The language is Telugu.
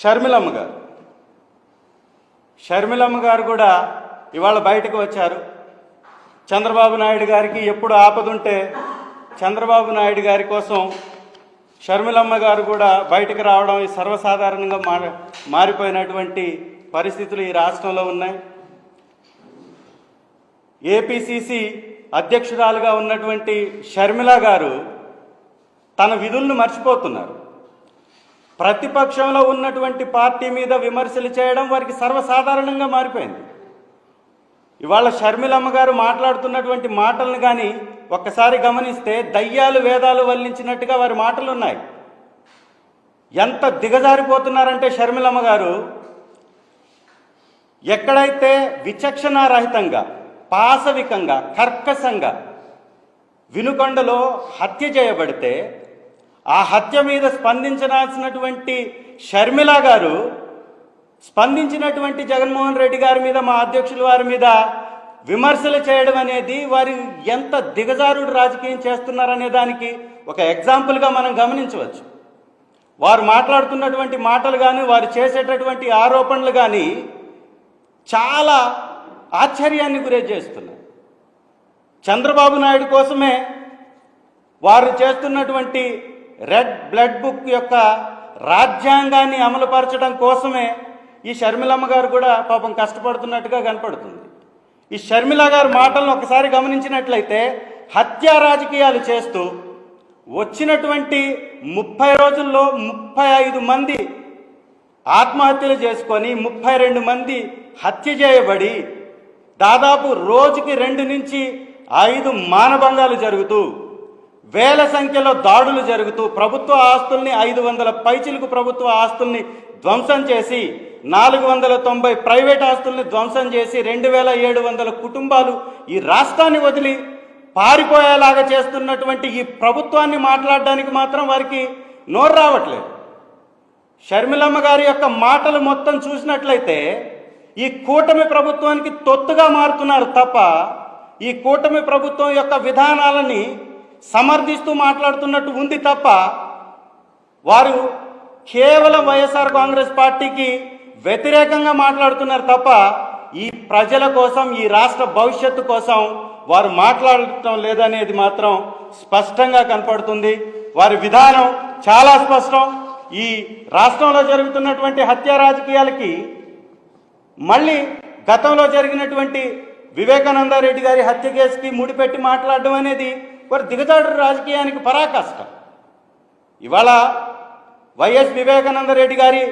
షర్మిలమ్మ గారు. షర్మిలమ్మ గారు కూడా ఇవాళ బయటకు వచ్చారు. చంద్రబాబు నాయుడు గారికి ఎప్పుడు ఆపదుంటే చంద్రబాబు నాయుడు గారి కోసం షర్మిలమ్మ గారు కూడా బయటకు రావడం ఈ సర్వసాధారణంగా మారి మారిపోయినటువంటి పరిస్థితులు ఈ రాష్ట్రంలో ఉన్నాయి. ఏపీసీసీ అధ్యక్షురాలుగా ఉన్నటువంటి షర్మిల గారు తన విధులను మర్చిపోతున్నారు. ప్రతిపక్షంలో ఉన్నటువంటి పార్టీ మీద విమర్శలు చేయడం వారికి సర్వసాధారణంగా మారిపోయింది. ఇవాళ షర్మిలమ్మ గారు మాట్లాడుతున్నటువంటి మాటలను కానీ ఒక్కసారి గమనిస్తే దయ్యాలు వేదాలు వల్లించినట్టుగా వారి మాటలు ఉన్నాయి ఎంత దిగజారిపోతున్నారంటే షర్మిలమ్మ గారు ఎక్కడైతే విచక్షణారహితంగా పాశవికంగా కర్కశంగా వినుకొండలో హత్య చేయబడితే ఆ హత్య మీద స్పందించాల్సినటువంటి షర్మిల గారు స్పందించినటువంటి జగన్మోహన్ రెడ్డి గారి మీద మా అధ్యక్షుల వారి మీద విమర్శలు చేయడం అనేది వారు ఎంత దిగజారుడు రాజకీయం చేస్తున్నారనే దానికి ఒక ఎగ్జాంపుల్గా మనం గమనించవచ్చు. వారు మాట్లాడుతున్నటువంటి మాటలు కానీ వారు చేసేటటువంటి ఆరోపణలు కానీ చాలా ఆశ్చర్యాన్ని గురి చేస్తున్నాయి. చంద్రబాబు నాయుడు కోసమే వారు చేస్తున్నటువంటి రెడ్ బ్లడ్ బుక్ యొక్క రాజ్యాంగాన్ని అమలుపరచడం కోసమే ఈ షర్మిలమ్మ గారు కూడా పాపం కష్టపడుతున్నట్టుగా కనపడుతుంది. ఈ షర్మిల గారు మాటలను ఒకసారి గమనించినట్లయితే హత్యా రాజకీయాలు చేస్తూ వచ్చినటువంటి ముప్పై రోజుల్లో ముప్పై ఐదు మంది ఆత్మహత్యలు చేసుకొని ముప్పై రెండు మంది హత్య చేయబడి దాదాపు రోజుకి రెండు నుంచి ఐదు మానభంగాలు జరుగుతూ వేల సంఖ్యలో దాడులు జరుగుతూ ప్రభుత్వ ఆస్తుల్ని ఐదు వందల పైచిలకు ప్రభుత్వ ఆస్తుల్ని ధ్వంసం చేసి నాలుగు వందల తొంభై ప్రైవేట్ ఆస్తుల్ని ధ్వంసం చేసి రెండు వేల ఏడు వందల కుటుంబాలు ఈ రాష్ట్రాన్ని వదిలి పారిపోయేలాగా చేస్తున్నటువంటి ఈ ప్రభుత్వాన్ని మాట్లాడడానికి మాత్రం వారికి నోరు రావట్లేదు. షర్మిలమ్మ గారి యొక్క మాటలు మొత్తం చూసినట్లయితే ఈ కూటమి ప్రభుత్వానికి తొత్తుగా మారుతున్నారు తప్ప ఈ కూటమి ప్రభుత్వం యొక్క విధానాలని సమర్థిస్తూ మాట్లాడుతున్నట్టు ఉంది తప్ప వారు కేవలం వైఎస్ఆర్ కాంగ్రెస్ పార్టీకి వ్యతిరేకంగా మాట్లాడుతున్నారు తప్ప ఈ ప్రజల కోసం ఈ రాష్ట్ర భవిష్యత్తు కోసం వారు మాట్లాడటం లేదనేది మాత్రం స్పష్టంగా కనపడుతుంది. వారి విధానం చాలా స్పష్టం. ఈ రాష్ట్రంలో జరుగుతున్నటువంటి హత్య రాజకీయాలకి మళ్ళీ గతంలో జరిగినటువంటి వివేకానంద రెడ్డి గారి హత్య కేసుకి ముడిపెట్టి మాట్లాడడం అనేది వారి దిగజాడు రాజకీయానికి పరాకాష్ట. ఇవాళ వైఎస్ వివేకానంద రెడ్డి గారి